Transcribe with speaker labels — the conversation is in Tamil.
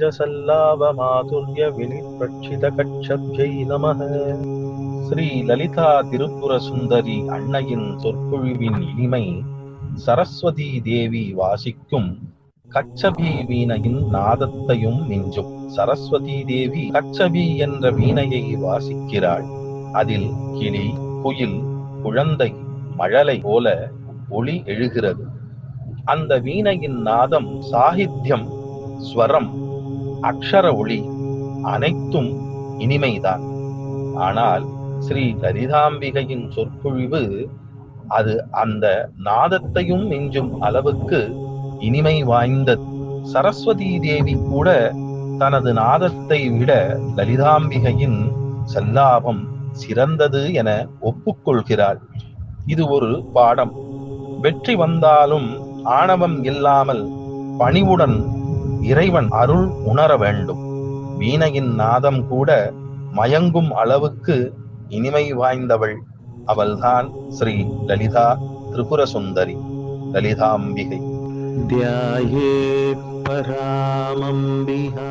Speaker 1: நிஜசல்லாபமாதுர்ய வினிப்பிரட்சித கட்சப்ஜை நமः ஸ்ரீ லலிதா திருப்புர சுந்தரி அன்னையின் சொற்பொழிவின் இனிமை சரஸ்வதி தேவி வாசிக்கும் கச்சபி வீணையின் நாதத்தையும் மிஞ்சும். சரஸ்வதி தேவி கச்சபி என்ற வீணையை வாசிக்கிறாள். அதில் கிளி குயில் குழந்தை மழலை போல ஒளி எழுகிறது. அந்த வீணையின் நாதம் சாகித்யம் ஸ்வரம் அக்ஷர ஒளி அனைத்தும் இனிமைதான். ஆனால் ஸ்ரீ லலிதாம்பிகையின் சொற்பொழிவு அது அந்த நாதத்தையும் மிஞ்சும் அளவுக்கு இனிமை வாய்ந்தது. சரஸ்வதி தேவி கூட தனது நாதத்தை விட லலிதாம்பிகையின் சல்லாபம் சிறந்தது என ஒப்புக்கொள்கிறாள். இது ஒரு பாடம். வெற்றி வந்தாலும் ஆணவம் இல்லாமல் பணிவுடன் இறைவன் அருள் உணர வேண்டும். வீணையின் நாதம் கூட மயங்கும் அளவுக்கு இனிமை வாய்ந்தவள். அவள்தான் ஸ்ரீ லலிதா திரிபுர சுந்தரி லலிதாம்பிகை.
Speaker 2: தியாயே பராமம்பிகா.